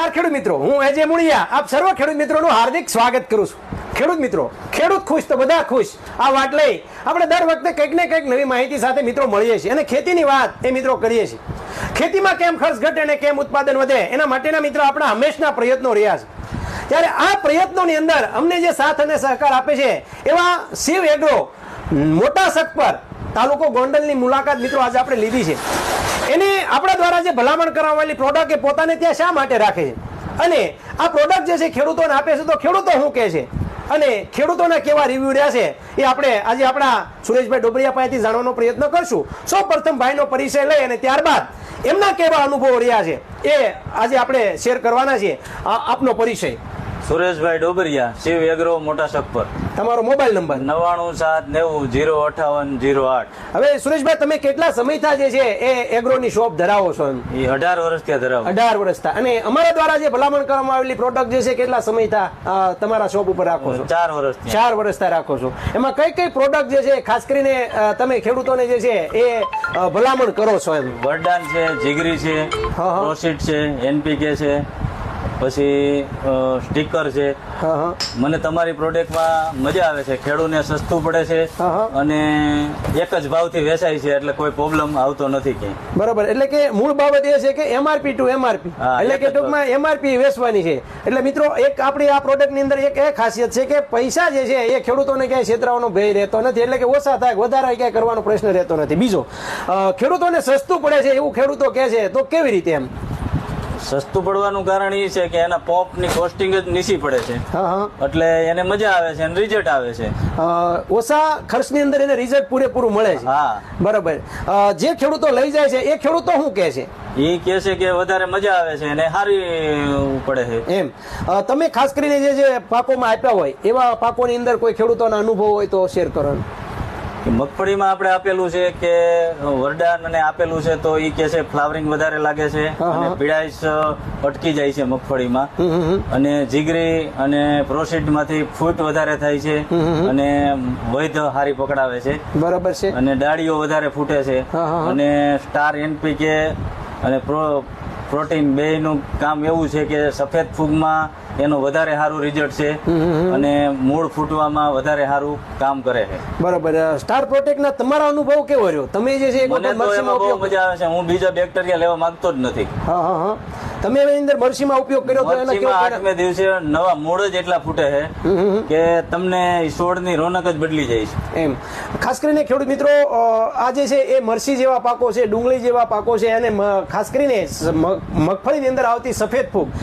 નમસ્કાર ખેડૂત મિત્રો. હું એજે મુળિયા આપ સર્વ ખેડૂત મિત્રોનું હાર્દિક સ્વાગત કરું છું. ખેડૂત મિત્રો, ખેડૂત ખુશ તો બધા ખુશ. આ વાત લઈ આપણે દર વખતે કંઈક ને કંઈક નવી માહિતી સાથે મિત્રો મળીએ છીએ અને ખેતીની વાત એ મિત્રો કરીએ છીએ. ખેતીમાં કેમ ખર્ચ ઘટે અને કેમ ઉત્પાદન વધે એના માટેના મિત્રો આપણા હંમેશના પ્રયત્નો રહ્યા છે. ત્યારે આ પ્રયત્નોની અંદર અમને જે સાથ અને સહકાર આપે છે, એવા શિવ એગ્રો, મોટા સક પર તાલુકો ગોંડલની મુલાકાત મિત્રો આજે આપણે લીધી છે. એને આપણા દ્વારા જે ભલામણ કરાવેલી પ્રોડક્ટ એ પોતાને ત્યાં શા માટે રાખે છે? અને આ પ્રોડક્ટ જે છે ખેડૂતોને આપે છે તો ખેડૂતો શું કહે છે? અને ખેડૂતોના કેવા રિવ્યુ રહ્યા છે એ આપણે આજે આપણા સુરેશભાઈ ડોબરિયા પાસેથી જાણવાનો પ્રયત્ન કરશું. સૌ પ્રથમ ભાઈનો પરિચય લઈ અને ત્યારબાદ એમના કેવા અનુભવો રહ્યા છે એ આજે આપણે શેર કરવાના આ આપનો પરિચય. સુરેશભાઈ ડોબરિયા, શિવ એગ્રો મોટા સકપર તમારો મોબાઈલ નંબર. નવાણું સાત નેવું જીરો અઠાવન જીરો આઠ. હવે સુરેશભાઈ તમે કેટલા સમયથી જે છે એ એગ્રોની શોપ ધરાવો છો એમ? એ અઢાર વર્ષ ત્યાં ધરાવ. અઢાર વર્ષથી અને અમારા દ્વારા જે ભલામણ કરવામાં આવેલી પ્રોડક્ટ જે છે કેટલા સમયથી તમારા શોપ ઉપર રાખો છો? ચાર વર્ષ ચાર ચાર વર્ષથી રાખો છો. એમાં કઈ કઈ પ્રોડક્ટ જે છે ખાસ કરીને તમે ખેડૂતોને જે છે એ ભલામણ કરો છો એમ? વરદાન છે જીગરી છે. પ્રોસીડ છે એનપીકે છે પછી સ્ટીકર છે. હા હા. મને તમારી પ્રોડક્ટમાં મજા આવે છે. ખેડૂને સસ્તું પડે છે. અને એક જ ભાવથી વેચાય છે એટલે કોઈ પ્રોબ્લેમ આવતો નથી ક્યાંય. બરોબર. એટલે કે મૂળ બાબત એ છે કે એમઆરપી ટુ એમઆરપી એટલે કે ટૂંકમાં એમઆરપી વેચવાની છે. એટલે મિત્રો એક આપણી આ પ્રોડક્ટની અંદર એક એ ખાસિયત છે કે પૈસા જે છે એ ખેડૂતોને ક્યાંય છેતરાવાનો ભય રહેતો નથી. એટલે કે ઓછા થાય વધારે ક્યાંય કરવાનો પ્રશ્ન રહેતો નથી. બીજો ખેડૂતોને સસ્તું પડે છે એવું ખેડૂતો કહે છે. તો કેવી રીતે એમ? સસ્તું પડવાનું કારણ એ છે કે એના પોપની કોસ્ટિંગ જ નીચી પડે છે. એટલે એને મજા આવે છે અને રિઝલ્ટ આવે છે. ઓછા ખર્ચની અંદર એને રિઝલ્ટ પૂરેપૂરું મળે છે. હા. બરાબર. જે ખેડૂતો લઈ જાય છે એ ખેડૂતો શું કહે છે? એ કે છે કે વધારે મજા આવે છે અને સારી પડે છે. એમ. તમે ખાસ કરીને જે જે પાકોમાં આપ્યા હોય એવા પાકોની અંદર કોઈ ખેડૂતોના અનુભવ હોય તો શેર કરો. મગફળીમાં આપણે આપેલું છે કે વરદાન અને આપેલું છે તો એ કે છે ફ્લાવરિંગ વધારે લાગે છે. અને પીડાઈશ અટકી જાય છે મગફળીમાં. અને જીગરી અને પ્રોસીડમાંથી ફૂટ વધારે થાય છે અને વૈધ હારી પકડાવે છે બરાબર છે અને ડાળીઓ વધારે ફૂટે છે. અને સ્ટાર એનપીકે અને પ્રો પ્રોટીન બેયનું કામ એવું છે કે સફેદ ફૂગમાં એનું વધારે સારું રિઝલ્ટ છે અને મૂળ ફૂટવામાં વધારે સારું કામ કરે છે. બરોબર. સ્ટાર પ્રોટેક્ટ ના તમારા અનુભવ કેવો રહ્યો? તમે જે છે મને તો એમાં બહુ મજા આવે છે. હું બીજા બેક્ટેરિયા લેવા માંગતો જ નથી. હા હા હા. તમે એની અંદર મરસીમાં ઉપયોગ કર્યો તો એના કેવો આઠમે દિવસે નવા મૂળ જ એટલા ફૂટે છે કે તમને છોડની રોનક જ બદલી જાય છે. એમ. ખાસ કરીને ખેડૂત મિત્રો આ જે છે એ મરસી જેવા પાકો છે ડુંગળી જેવા પાકો છે અને ખાસ કરીને મગફળીની અંદર આવતી સફેદ ફૂગ.